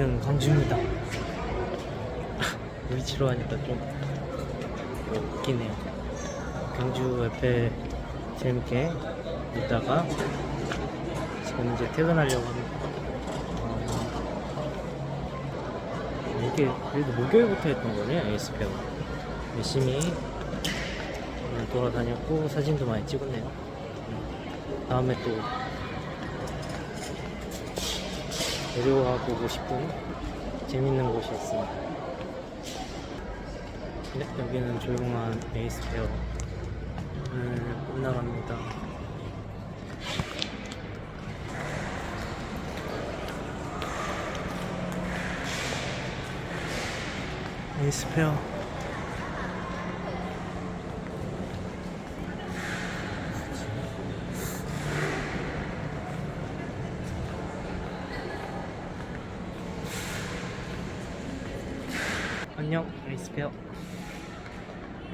여기는 광주입니다. 위치로 하니까 좀 웃기네요. 경주 옆에 재밌게 있다가 지금 이제 퇴근하려고 합니다. 어, 이게 그래도 목요일부터 했던 거네 에이스페어. 열심히 돌아다녔고 사진도 많이 찍었네요. 음, 다음에 또 내려와 보고 싶은 재밌는 곳이 있습니다. 네, 여기는 조용한 에이스 페어. 오늘 끝나갑니다. 에이스 페어. 안녕, 에이스페어.